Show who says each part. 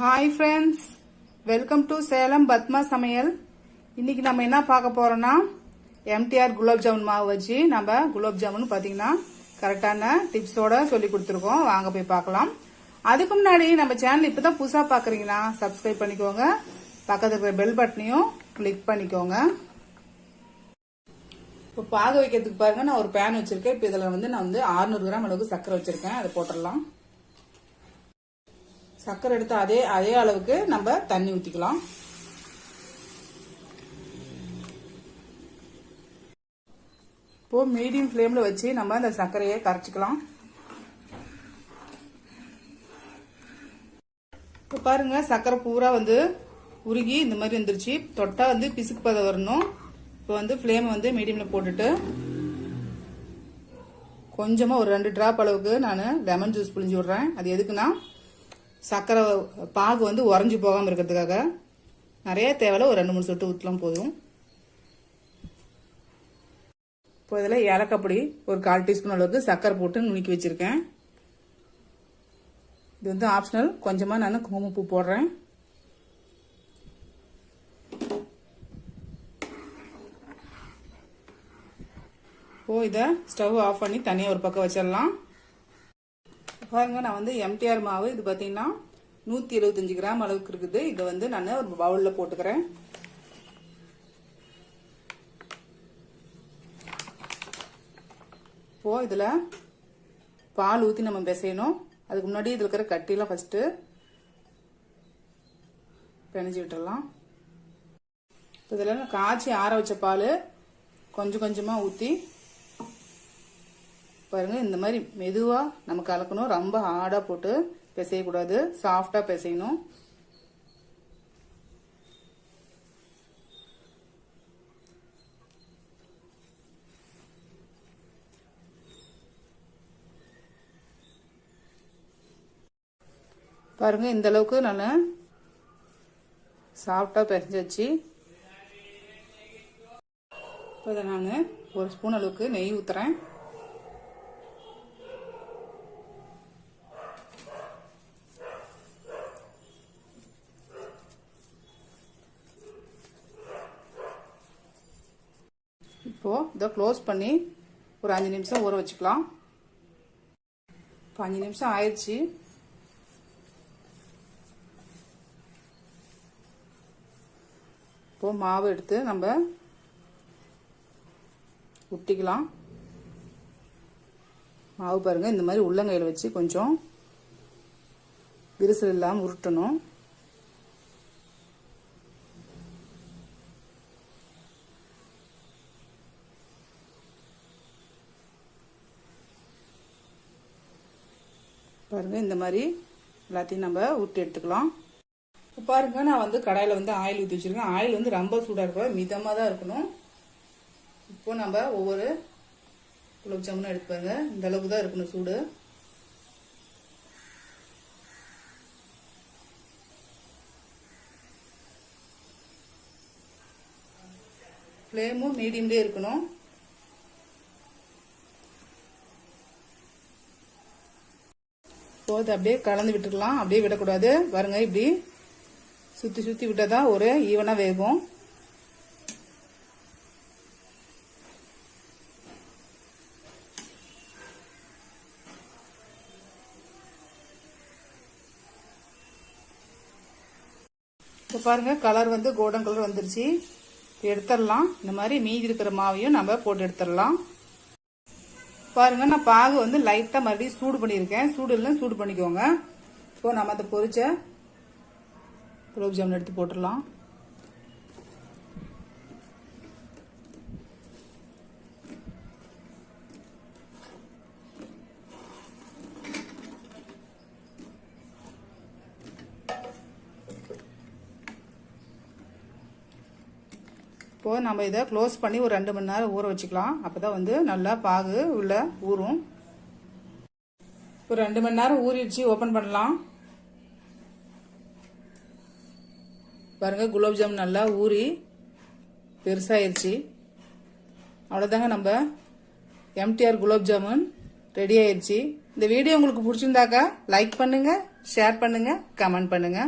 Speaker 1: Hi friends welcome to Salem Padma சமையல் இன்னைக்கு நம்ம என்ன பார்க்க போறோம்னா எம்டிஆர் குலோப்ஜாமுன் மாவு வச்சு நம்ம குலாப் ஜாமுன் பார்த்தீங்கன்னா கரெக்டான டிப்ஸோட சொல்லி கொடுத்துருக்கோம். வாங்க போய் பார்க்கலாம். அதுக்கு முன்னாடி நம்ம சேனல் இப்பதான் புதுசாக பார்க்குறீங்கன்னா சப்ஸ்கிரைப் பண்ணிக்கோங்க. பக்கத்தில் இருக்கிற பெல் பட்டனையும் கிளிக் பண்ணிக்கோங்க. இப்போ பாக வைக்கிறதுக்கு பாருங்க நான் ஒரு பேன் வச்சிருக்கேன். இப்போ இதில் வந்து நான் வந்து 600 கிராம் அளவுக்கு சர்க்கரை வச்சிருக்கேன். அதை போட்டுடலாம். சர்க்கரை எடுத்து அதே அதே அளவுக்கு நம்ம தண்ணி ஊற்றிக்கலாம் இப்போ மீடியம் ஃப்ளேமில் வச்சு நம்ம இந்த சர்க்கரையை கரைச்சிக்கலாம். இப்போ பாருங்க சர்க்கரை பூரா வந்து உருகி இந்த மாதிரி வந்துருச்சு. தொட்டா வந்து பிசுக்கு பதம் வரணும். இப்போ வந்து ஃப்ளேம் வந்து மீடியமில் போட்டுட்டு கொஞ்சமாக ஒரு ரெண்டு ட்ராப் அளவுக்கு நான் லெமன் ஜூஸ் புழிஞ்சு விட்றேன். அது எதுக்குன்னா சர்க்கரை பாகு வந்து உறைஞ்சி போகாமல் இருக்கிறதுக்காக நிறைய தேவையில்ல. ஒரு ரெண்டு மூணு சொட்டு ஊற்றலாம் போதும். இப்போ இதில் ஏலக்காப்பொடி ஒரு கால் டீஸ்பூன் அளவுக்கு சர்க்கரை போட்டு நுணுக்கி வச்சுருக்கேன். இது வந்து ஆப்ஷனல் கொஞ்சமாக நான் குங்குமப்பூ போடுறேன். இப்போது இதை ஸ்டவ் ஆஃப் பண்ணி தனியாக ஒரு பக்கம் வச்சிடலாம். பாருங்க நான் வந்து எம்டிஆர் மாவு இது பார்த்தீங்கன்னா நூற்றி எழுபத்தஞ்சு கிராம் அளவுக்கு இருக்குது. இதை வந்து நான் ஒரு பவுலில் போட்டுக்கிறேன். இப்போ இதில் பால் ஊற்றி நம்ம பிசையணும். அதுக்கு முன்னாடி இதில் இருக்கிற கட்டிலாம் ஃபஸ்ட்டு பிணைஞ்சி விட்டுறலாம். இப்போ இதில் காய்ச்சி ஆற வச்ச பால் கொஞ்சம் கொஞ்சமாக ஊற்றி பாருங்க இந்த மாதிரி மெதுவாக நம்ம கலக்கணும் ரொம்ப ஹார்டாக போட்டு பிசையக்கூடாது. சாஃப்டாக பிசையணும். பாருங்க இந்த அளவுக்கு நான் சாஃப்டாக பிசைஞ்சாச்சு. இப்போ நான் ஒரு ஸ்பூன் அளவுக்கு நெய் ஊற்றுறேன் இப்போ இதை க்ளோஸ் பண்ணி ஒரு அஞ்சு நிமிஷம் ஊற வச்சுக்கலாம். இப்போ அஞ்சு நிமிஷம் ஆயிடுச்சு. இப்போ மாவு எடுத்து நம்ம உட்டிக்கலாம் மாவு பாருங்க இந்த மாதிரி உள்ளங்கையில் வச்சு கொஞ்சம் விரிசல் இல்லாமல் உருட்டணும். பாருங்க இந்த மாதிரி எல்லாத்தையும் நம்ம ஊட்டி எடுத்துக்கலாம். இப்போ பாருங்க நான் வந்து கடாயில் வந்து ஆயில் ஊற்றி வச்சிருக்கேன். ஆயில் வந்து ரொம்ப சூடாக இருக்க மிதமாக தான் இருக்கணும். இப்போ நம்ம ஒவ்வொரு குலோப் ஜாமுனும் எடுத்து பாருங்க இந்த அளவுக்கு தான் இருக்கணும் சூடு. ஃப்ளேமும் மீடியம்லேயே இருக்கணும். போது அப்படியே கலந்து விட்டுக்கலாம் அப்படியே விடக்கூடாது. பாருங்க இப்படி சுற்றி சுற்றி விட்டால் தான் ஒரு ஈவனாக வேகும். இப்போ பாருங்க கலர் வந்து கோல்டன் கலர் வந்துருச்சு. எடுத்துடலாம். இந்த மாதிரி மீதி இருக்கிற மாவையும் நம்ம போட்டு எடுத்துடலாம். பாருங்க நான் பாகு வந்து லைட்டாக மறுபடியும் சூடு பண்ணியிருக்கேன். சூடு இல்லை சூடு பண்ணிக்கோங்க. இப்போ நம்ம அதை பொரிச்ச குலோப் ஜாமுன் எடுத்து போட்டுடலாம். இப்போது நம்ம இதை க்ளோஸ் பண்ணி ஒரு ரெண்டு மணி நேரம் ஊற வச்சுக்கலாம். அப்போ தான் வந்து நல்லா பாகு உள்ள ஊறும். ஒரு ரெண்டு மணி நேரம் ஊறிடுச்சு ஓப்பன் பண்ணலாம். பாருங்க குலாப் ஜாம் நல்லா ஊறி பெருசாயிருச்சு. அவ்வளோதாங்க நம்ம எம்டிஆர் குலாப் ஜாமுன் ரெடி ஆயிடுச்சு இந்த வீடியோ உங்களுக்கு பிடிச்சிருந்தாக்கா லைக் பண்ணுங்க ஷேர் பண்ணுங்க கமெண்ட் பண்ணுங்க.